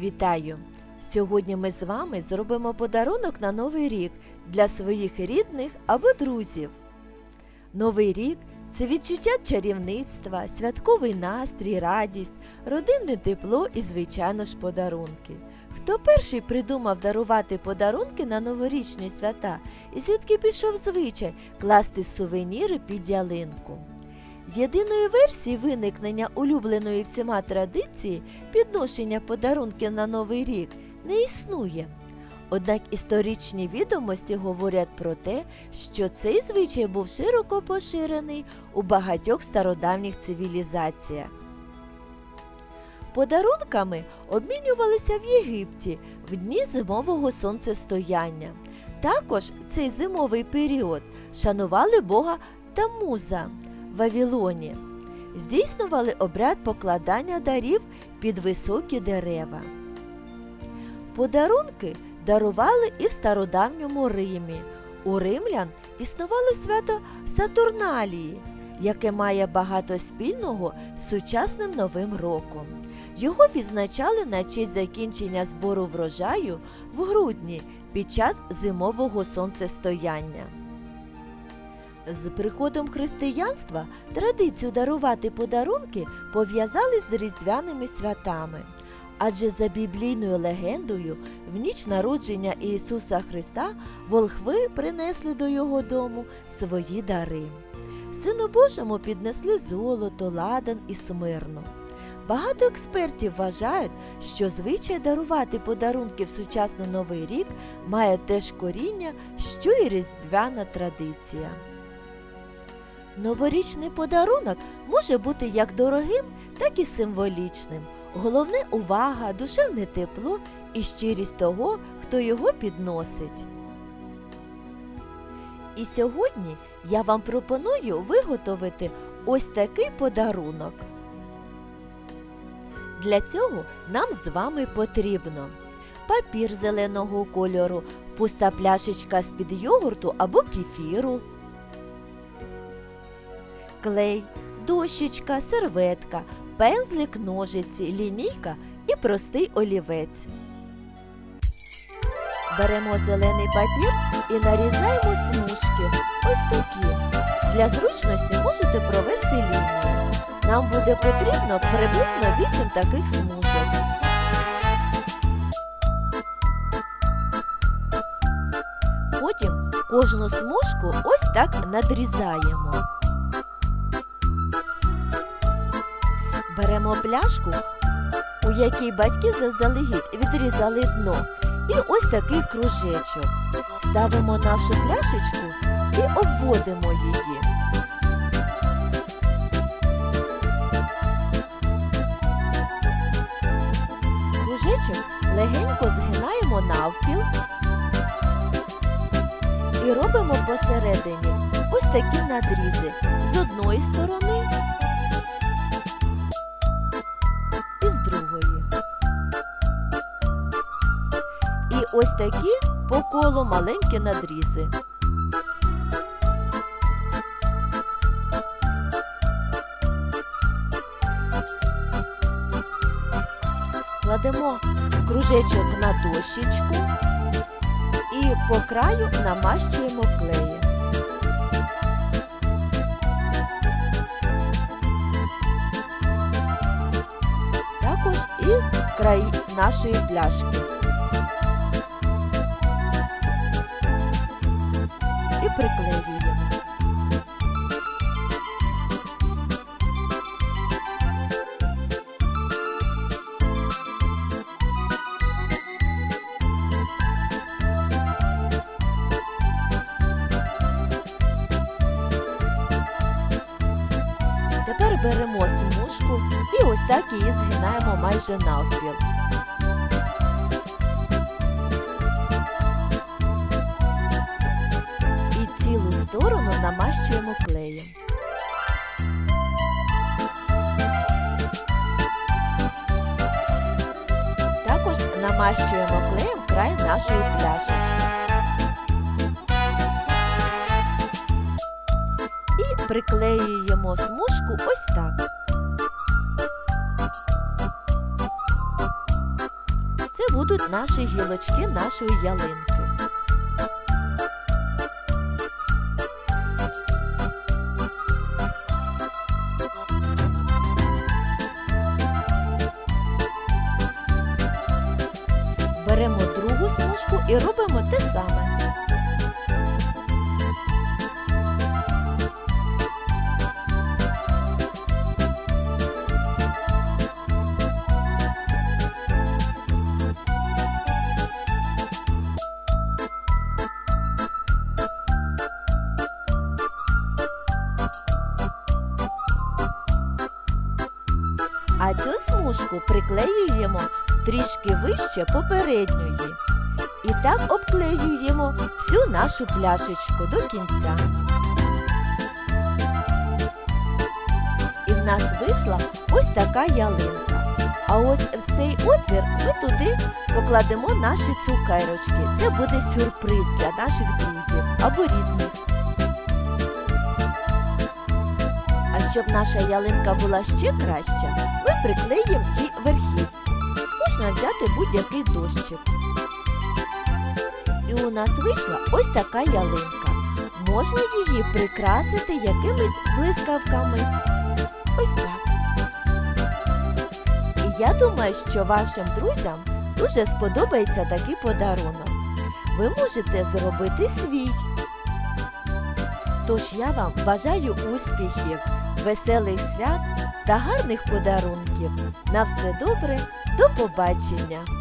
Вітаю! Сьогодні ми з вами зробимо подарунок на Новий рік для своїх рідних або друзів. Новий рік це відчуття чарівництва, святковий настрій, радість, родинне тепло і, звичайно ж, подарунки. Хто перший придумав дарувати подарунки на новорічні свята і звідки пішов звичай класти сувеніри під ялинку? Єдиної версії виникнення улюбленої всіма традиції підношення подарунків на Новий рік не існує. Однак історичні відомості говорять про те, що цей звичай був широко поширений у багатьох стародавніх цивілізаціях. Подарунками обмінювалися в Єгипті в дні зимового сонцестояння. Також цей зимовий період шанували бога Тамуза Вавилоні. Здійснювали обряд покладання дарів під високі дерева. Подарунки дарували і в стародавньому Римі. У римлян існувало свято Сатурналії, яке має багато спільного з сучасним Новим роком. Його відзначали на честь закінчення збору врожаю в грудні під час зимового сонцестояння. З приходом християнства традицію дарувати подарунки пов'язали з різдвяними святами. Адже за біблійною легендою, в ніч народження Ісуса Христа волхви принесли до його дому свої дари. Сину Божому піднесли золото, ладан і смирно. Багато експертів вважають, що звичай дарувати подарунки в сучасний новий рік має теж коріння, що і різдвяна традиція. Новорічний подарунок може бути як дорогим, так і символічним. Головне увага, душевне тепло і щирість того, хто його підносить. І сьогодні я вам пропоную виготовити ось такий подарунок. Для цього нам з вами потрібно папір зеленого кольору, пуста пляшечка з-під йогурту або кефіру, клей, дощечка, серветка, пензлик, ножиці, лінійка і простий олівець. Беремо зелений папір і нарізаємо смужки. Ось такі. Для зручності можете провести лінію. Нам буде потрібно приблизно 8 таких смужок. Потім кожну смужку ось так надрізаємо. Беремо пляшку, у якій батьки заздалегідь відрізали дно, і ось такий кружечок. Ставимо нашу пляшечку і обводимо її. Кружечок легенько згинаємо навпіл і робимо посередині ось такі надрізи з одної сторони ось такі по колу маленькі надрізи. Кладемо кружечок на дощечку і по краю намащуємо клеєм. Також і край нашої пляшки. Беремо смужку і ось так її згинаємо майже навпіл. І цілу сторону намащуємо клеєм. Також намащуємо клеєм край нашої пляшечки. Приклеюємо смужку ось так. Це будуть наші гілочки нашої ялинки. Беремо другу смужку і робимо те саме. А цю смужку приклеюємо трішки вище попередньої. І так обклеюємо всю нашу пляшечку до кінця. І в нас вийшла ось така ялинка. А ось в цей отвір ми туди покладемо наші цукерочки. Це буде сюрприз для наших друзів або рідних. Щоб наша ялинка була ще краща, ми приклеїмо ті верхівки. Можна взяти будь-який дощик. І у нас вийшла ось така ялинка. Можна її прикрасити якимись блискавками. Ось так. І я думаю, що вашим друзям дуже сподобається такий подарунок. Ви можете зробити свій. Тож я вам бажаю успіхів, веселих свят та гарних подарунків. На все добре, до побачення!